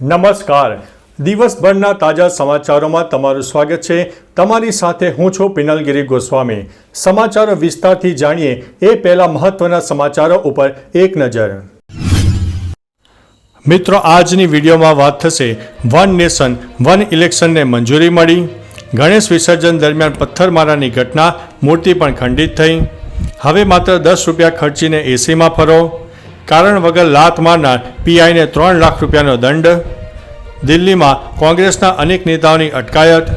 નમસ્કાર. દિવસભરના તાજા સમાચારોમાં તમારું સ્વાગત છે. તમારી સાથે હું છું પિનલગીરી ગોસ્વામી. સમાચારો વિસ્તારથી જાણીએ એ પહેલા મહત્વના સમાચારો ઉપર એક નજર. મિત્રો, આજની વિડીયોમાં વાત થશે વન નેશન, વન ઇલેક્શનને મંજૂરી મળી. ગણેશ વિસર્જન દરમિયાન પથ્થરમારાની ઘટના મૂર્તિ પણ ખંડિત થઈ. હવે માત્ર દસ રૂપિયા ખર્ચીને એસીમાં ફરો. કારણ વગર લાત મારનાર પીઆઈને ત્રણ લાખ રૂપિયાનો દંડ. દિલ્હીમાં કોંગ્રેસના અનેક નેતાઓની અટકાયત,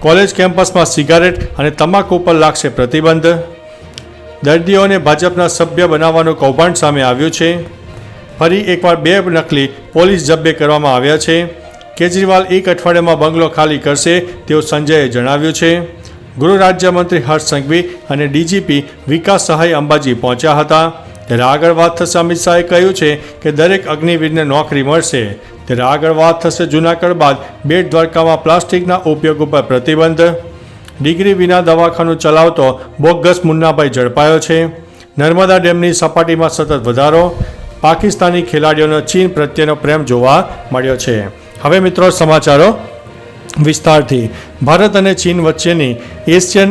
કોલેજ કેમ્પસમાં સિગારેટ અને તમાકુ પર લાગશે પ્રતિબંધ, દર્દીઓને ભાજપના સભ્ય બનાવવાનું કૌભાંડ સામે આવ્યું છે. ફરી એકવાર બે નકલી પોલીસ જબ્બે કરવામાં આવ્યા છે. કેજરીવાલ એક અઠવાડિયામાં બંગલો ખાલી કરશે તેવું સંજયે જણાવ્યું છે. ગૃહ રાજ્યમંત્રી હર્ષ સંઘવી અને ડીજીપી વિકાસ સહાય અંબાજી પહોંચ્યા હતા. ત્યારે આગળ વાત થશે અમિત શાહે કહ્યું છે કે દરેક અગ્નિવીરને નોકરી મળશે. ત્યારે આગળ વાત થશે જૂનાગઢ બાદ બેટ દ્વારકામાં પ્લાસ્ટિકના ઉપયોગ ઉપર પ્રતિબંધ. ડિગ્રી વિના દવાખાનું ચલાવતો બોગસ મુન્નાભાઈ ઝડપાયો છે. નર્મદા ડેમની સપાટીમાં સતત વધારો. પાકિસ્તાની ખેલાડીઓનો ચીન પ્રત્યેનો પ્રેમ જોવા મળ્યો છે. હવે મિત્રો સમાચારો વિસ્તારથી. ભારત અને ચીન વચ્ચેની એશિયન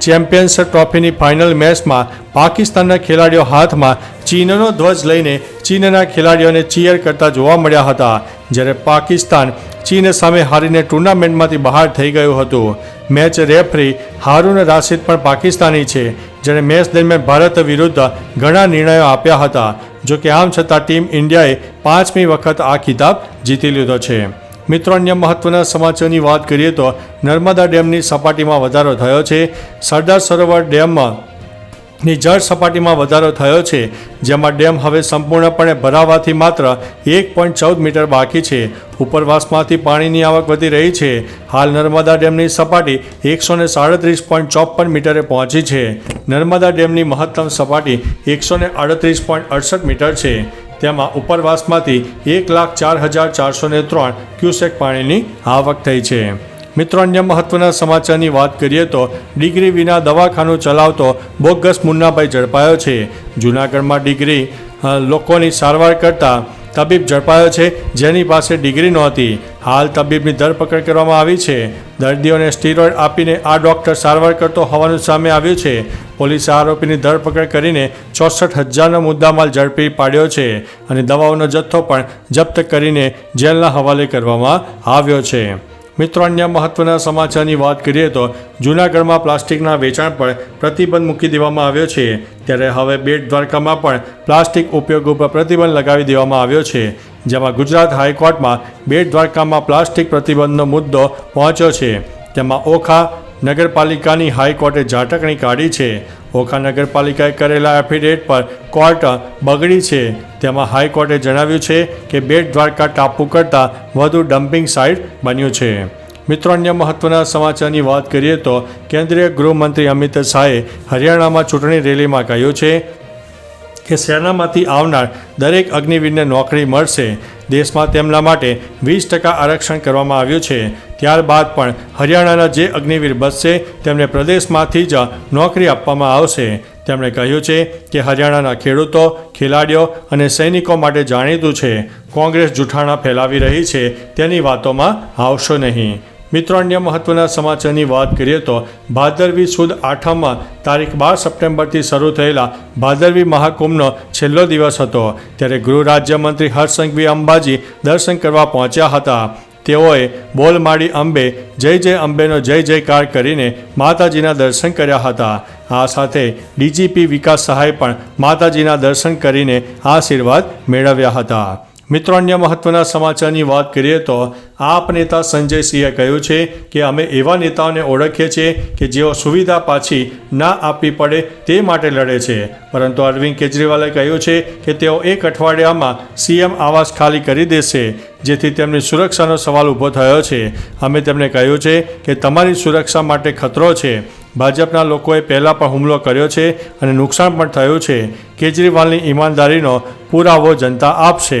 ચેમ્પિયન્સ ટ્રોફીની ફાઇનલ મેચમાં પાકિસ્તાનના ખેલાડીઓ હાથમાં ચીનનો ધ્વજ લઈને ચીનના ખેલાડીઓને ચીયર કરતા જોવા મળ્યા હતા, જ્યારે પાકિસ્તાન ચીન સામે હારીને ટુર્નામેન્ટમાંથી બહાર થઈ ગયું હતું. મેચ રેફરી હારૂન રાશિદ પણ પાકિસ્તાની છે, જેણે મેચ દરમિયાન ભારત વિરુદ્ધ ઘણા નિર્ણયો આપ્યા હતા, જો કે આમ છતાં ટીમ ઇન્ડિયાએ પાંચમી વખત આ ખિતાબ જીતી લીધો છે. મિત્રો, અન્ય મહત્વના સમાચારની વાત કરીએ તો નર્મદા ડેમની સપાટીમાં વધારો થયો છે. સરદાર સરોવર ડેમમાં ની જળ સપાટીમાં વધારો થયો છે, જેમાં ડેમ હવે સંપૂર્ણપણે ભરાવાથી માત્ર એક પોઈન્ટ ચૌદ મીટર બાકી છે. ઉપરવાસમાંથી પાણીની આવક વધી રહી છે. હાલ નર્મદા ડેમની સપાટી એકસો ને સાડત્રીસ પોઈન્ટ ચોપન મીટરે પહોંચી છે. નર્મદા ડેમની મહત્તમ સપાટી એકસો ને અડત્રીસ પોઈન્ટ અડસઠ મીટર છે. તેમાં ઉપરવાસમાંથી એક લાખ ચાર હજાર ચારસો ને ત્રણ ક્યુસેક પાણીની આવક થઈ છે. મિત્રો, અન્ય મહત્વના સમાચારની વાત કરીએ તો ડિગ્રી વિના દવાખાનું ચલાવતો બોગસ મુન્નાભાઈ ઝડપાયો છે. જૂનાગઢમાં ડિગ્રી લોકોની સારવાર કરતા તબીબ ઝડપાયો છે, જેની પાસે ડિગ્રી નહોતી. હાલ તબીબની ધરપકડ કરવામાં આવી છે. દર્દીઓને સ્ટીરોઇડ આપીને આ ડૉક્ટર સારવાર કરતો હોવાનું સામે આવ્યું છે. પોલીસે આરોપીની ધરપકડ કરીને ચોસઠ હજારનો મુદ્દામાલ ઝડપી પાડ્યો છે અને દવાઓનો જથ્થો પણ જપ્ત કરીને જેલના હવાલે કરવામાં આવ્યો છે. મિત્રો, અન્ય મહત્વના સમાચારની વાત કરીએ તો જૂનાગઢમાં પ્લાસ્ટિકના વેચાણ પર પ્રતિબંધ મૂકી દેવામાં આવ્યો છે. ત્યારે હવે બેટ દ્વારકામાં પણ પ્લાસ્ટિક ઉપયોગ ઉપર પ્રતિબંધ લગાવી દેવામાં આવ્યો છે. જેમાં ગુજરાત હાઈકોર્ટમાં બેટ દ્વારકામાં પ્લાસ્ટિક પ્રતિબંધનો મુદ્દો પહોંચ્યો છે. તેમાં ઓખા નગરપાલિકાની હાઈકોર્ટે ઝાટકણી કાઢી છે. ઓખા નગરપાલિકાએ કરેલા એફિડેવિટ પર કોર્ટ બગડી છે. તેમાં હાઈકોર્ટે જણાવ્યું છે કે બેટ દ્વારકા ટાપુ કરતાં વધુ ડમ્પિંગ સાઇટ બન્યું છે. મિત્રો, અન્ય મહત્વના સમાચારની વાત કરીએ તો કેન્દ્રીય ગૃહમંત્રી અમિત શાહે હરિયાણામાં ચૂંટણી રેલીમાં કહ્યું છે કે સેનામાંથી આવનાર દરેક અગ્નિવીરને નોકરી મળશે. દેશમાં તેમના માટે વીસ ટકા આરક્ષણ કરવામાં આવ્યું છે. ત્યારબાદ પણ હરિયાણાના જે અગ્નિવીર બચશે, તેમને પ્રદેશમાંથી જ નોકરી આપવામાં આવશે. તેમણે કહ્યું છે કે હરિયાણાના ખેડૂતો, ખેલાડીઓ અને સૈનિકો માટે જાણીતું છે. કોંગ્રેસ જૂઠાણા ફેલાવી રહી છે. તેની વાતોમાં આવશો નહીં. મિત્રો, અન્ય મહત્વના સમાચારની વાત કરીએ તો ભાદરવી સુદ આઠમમાં તારીખ બાર સપ્ટેમ્બરથી શરૂ થયેલા ભાદરવી મહાકુંભનો છેલ્લો દિવસ હતો. ત્યારે ગૃહ રાજ્યમંત્રી હર્ષ સંઘવી અંબાજી દર્શન કરવા પહોંચ્યા હતા. તેઓએ બોલમાળી અંબે જય જય અંબેનો જય જયકાર કરીને માતાજીના દર્શન કર્યા હતા. આ સાથે ડીજીપી વિકાસ સહાય પણ માતાજીના દર્શન કરીને આશીર્વાદ મેળવ્યા હતા. મિત્રો, અન્ય મહત્વના સમાચારની વાત કરીએ તો આપ નેતા સંજય સિંહે કહ્યું છે કે અમે એવા નેતાઓને ઓળખીએ છીએ કે જેઓ સુવિધા પાછી ના આપવી પડે તે માટે લડે છે. પરંતુ અરવિંદ કેજરીવાલે કહ્યું છે કે તેઓ એક અઠવાડિયામાં સીએમ આવાસ ખાલી કરી દેશે, જેથી તેમની સુરક્ષાનો સવાલ ઊભો થયો છે. અમે તેમને કહ્યું છે કે તમારી સુરક્ષા માટે ખતરો છે. ભાજપના લોકોએ પહેલાં પણ હુમલો કર્યો છે અને નુકસાન પણ થયું છે. કેજરીવાલની ઈમાનદારીનો પુરાવો જનતા આપશે.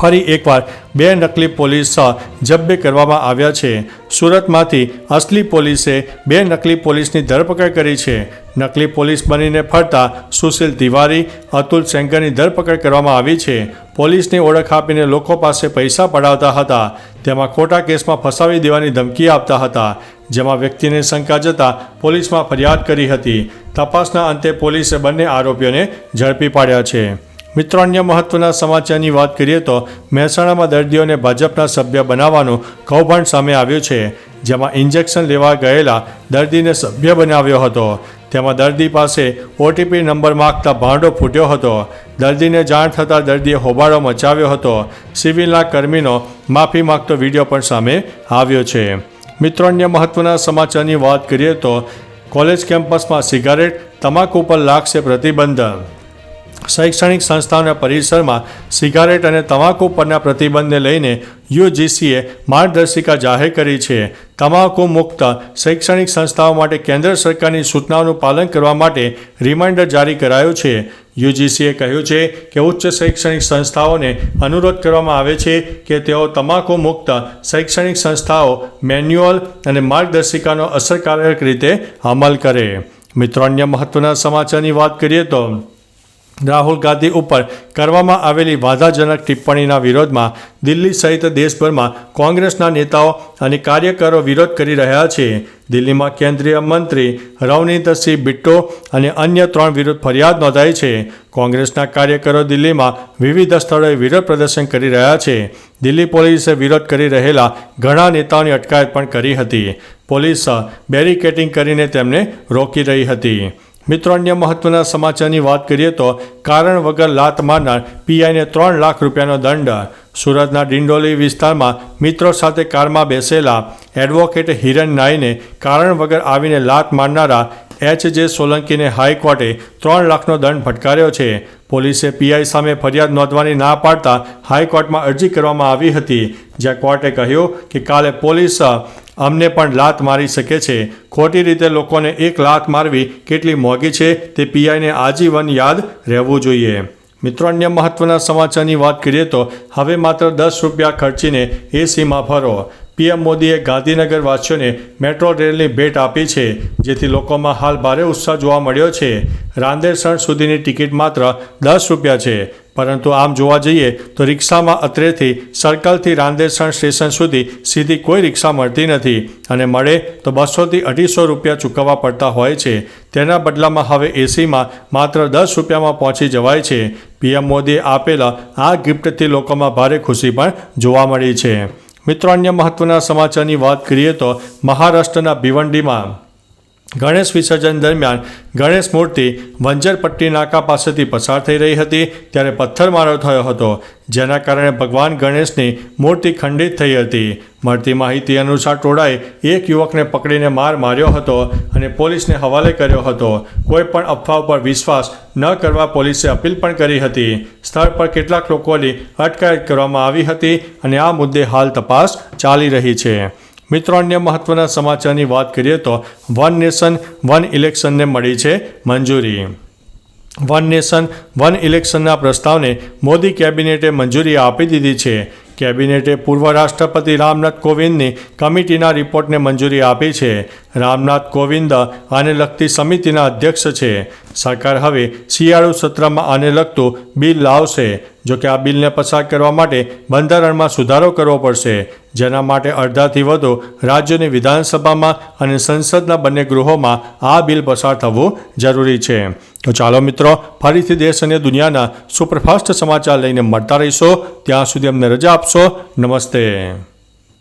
ફરી એકવાર બે નકલી પોલીસ જબ્બે કરવામાં આવ્યા છે. સુરતમાંથી અસલી પોલીસે બે નકલી પોલીસની ધરપકડ કરી છે. નકલી પોલીસ બનીને ફરતા સુશીલ તિવારી, અતુલ સેંગરની ધરપકડ કરવામાં આવી છે. પોલીસની ઓળખ આપીને લોકો પાસે પૈસા પડાવતા હતા. તેમાં ખોટા કેસમાં ફસાવી દેવાની ધમકી આપતા હતા. જેમાં વ્યક્તિને શંકા જતા પોલીસમાં ફરિયાદ કરી હતી. તપાસના અંતે પોલીસે બંને આરોપીઓને ઝડપી પાડ્યા છે. મિત્રો, અન્ય મહત્વના સમાચારની વાત કરીએ તો મહેસાણામાં દર્દીઓને ભાજપના સભ્ય બનાવવાનું કૌભાંડ સામે આવ્યું છે, જેમાં ઇન્જેક્શન લેવા ગયેલા દર્દીને સભ્ય બનાવ્યો હતો. તેમાં દર્દી પાસે ઓટીપી નંબર માગતા ભાંડો ફૂટ્યો હતો. દર્દીને જાણ થતાં દર્દીએ હોબાળો મચાવ્યો હતો. સિવિલના કર્મીનો માફી માગતો વીડિયો પણ સામે આવ્યો છે. મિત્રો, અન્ય મહત્વના સમાચારની વાત કરીએ તો કોલેજ કેમ્પસમાં સિગારેટ, તમાકુ પર લાગશે પ્રતિબંધ. શૈક્ષણિક સંસ્થાઓના પરિસરમાં સિગારેટ અને તમાકુ પરના પ્રતિબંધને લઈને યુજીસીએ માર્ગદર્શિકા જાહેર કરી છે. તમાકુ મુક્ત શૈક્ષણિક સંસ્થાઓ માટે કેન્દ્ર સરકારની સૂચનાઓનું પાલન કરવા માટે રિમાઇન્ડર જારી કરાયું છે. યુજીસીએ કહ્યું છે કે ઉચ્ચ શૈક્ષણિક સંસ્થાઓને અનુરોધ કરવામાં આવે છે કે તેઓ તમાકુ મુક્ત શૈક્ષણિક સંસ્થાઓ મેન્યુઅલ અને માર્ગદર્શિકાનો અસરકારક રીતે અમલ કરે. મિત્રો, અન્ય મહત્વના સમાચારની વાત કરીએ તો રાહુલ ગાંધી ઉપર કરવામાં આવેલી વાધાજનક ટિપ્પણીના વિરોધમાં દિલ્હી સહિત દેશભરમાં કોંગ્રેસના નેતાઓ અને કાર્યકરો વિરોધ કરી રહ્યા છે. દિલ્હીમાં કેન્દ્રીય મંત્રી રવનીતસિંહ બિટ્ટો અને અન્ય ત્રણ વિરુદ્ધ ફરિયાદ નોંધાઈ છે. કોંગ્રેસના કાર્યકરો દિલ્હીમાં વિવિધ સ્થળોએ વિરોધ પ્રદર્શન કરી રહ્યા છે. દિલ્હી પોલીસે વિરોધ કરી રહેલા ઘણા નેતાઓની અટકાયત પણ કરી હતી. પોલીસ બેરિકેટિંગ કરીને તેમને રોકી રહી હતી. મિત્રો, અન્ય મહત્વના સમાચારની વાત કરીએ તો કારણ વગર લાત મારનાર પીઆઈને ત્રણ લાખ રૂપિયાનો દંડ. સુરતના ડિંડોલી વિસ્તારમાં મિત્રો સાથે કારમાં બેસેલા એડવોકેટ હિરન નાઈને કારણ વગર આવીને લાત મારનારા એચ જે સોલંકીને હાઈકોર્ટે ત્રણ લાખનો દંડ ફટકાર્યો છે. પોલીસે પીઆઈ સામે ફરિયાદ નોંધવાની ના પાડતા હાઈકોર્ટમાં અરજી કરવામાં આવી હતી. જ્યાં કોર્ટે કહ્યું કે કાલે પોલીસ અમને પણ લાત મારી શકે છે. ખોટી રીતે લોકોને એક લાત મારવી કેટલી મોંઘી છે તે પીઆઈને આજીવન યાદ રહેવું જોઈએ. મિત્રો, અન્ય મહત્વના સમાચારની વાત કરીએ તો હવે માત્ર દસ રૂપિયા ખર્ચીને એસીમાં ફરો. પીએમ મોદીએ ગાંધીનગરવાસીઓને મેટ્રો રેલની ભેટ આપી છે, જેથી લોકોમાં હાલ ભારે ઉત્સાહ જોવા મળ્યો છે. રાંદેરસણ સુધીની ટિકિટ માત્ર દસ રૂપિયા છે, પરંતુ આમ જોવા જઈએ તો રિક્ષામાં અત્રેથી સર્કલથી રાંદેરસણ સ્ટેશન સુધી સીધી કોઈ રિક્ષા મળતી નથી અને મળે તો બસોથી અઢીસો રૂપિયા ચૂકવવા પડતા હોય છે. તેના બદલામાં હવે એસીમાં માત્ર દસ રૂપિયામાં પહોંચી જવાય છે. પીએમ મોદીએ આપેલા આ ગિફ્ટથી લોકોમાં ભારે ખુશી પણ જોવા મળી છે. મિત્રો અન્ય મહત્વના સમાચારની વાત કરીએ તો મહારાષ્ટ્રના ભિવંડીમાં ગણેશ વિસર્જન દરમિયાન ગણેશ મૂર્તિ વંજરપટ્ટી નાકા પાસેથી પસાર થઈ રહી હતી ત્યારે પથ્થરમારો થયો હતો, જેના કારણે ભગવાન ગણેશની મૂર્તિ ખંડિત થઈ હતી. મળતી માહિતી અનુસાર ટોળાએ એક યુવકને પકડીને માર માર્યો હતો અને પોલીસને હવાલે કર્યો હતો. કોઈ પણ અફવા પર વિશ્વાસ ન કરવા પોલીસે અપીલ પણ કરી હતી. સ્થળ પર કેટલાક લોકોની અટકાયત કરવામાં આવી હતી અને આ મુદ્દે હાલ તપાસ ચાલી રહી છે. મિત્રો, અન્ય મહત્વના સમાચારની વાત કરીએ તો વન નેશન, વન ઇલેક્શનને મળી છે મંજૂરી. વન નેશન, વન ઇલેક્શનના પ્રસ્તાવને મોદી કેબિનેટે મંજૂરી આપી દીધી છે. કેબિનેટે પૂર્વ રાષ્ટ્રપતિ રામનાથ કોવિંદની કમિટીના રિપોર્ટને મંજૂરી આપી છે. રામનાથ કોવિંદ આને લગતી સમિતિના અધ્યક્ષ છે. સરકાર હવે શિયાળુ સત્રમાં આને લગતું બિલ લાવશે. જો કે આ બિલને પસાર કરવા માટે બંધારણમાં સુધારો કરવો પડશે. જેના માટે અડધાથી વધુ રાજ્યોની વિધાનસભામાં અને સંસદના બંને ગૃહોમાં આ બિલ પસાર થવું જરૂરી છે. તો ચાલો મિત્રો, ફરીથી દેશ અને દુનિયાના સુપરફાસ્ટ સમાચાર લઈને મળતા રહીશો. ત્યાં સુધી અમને રજા આપશો. નમસ્તે.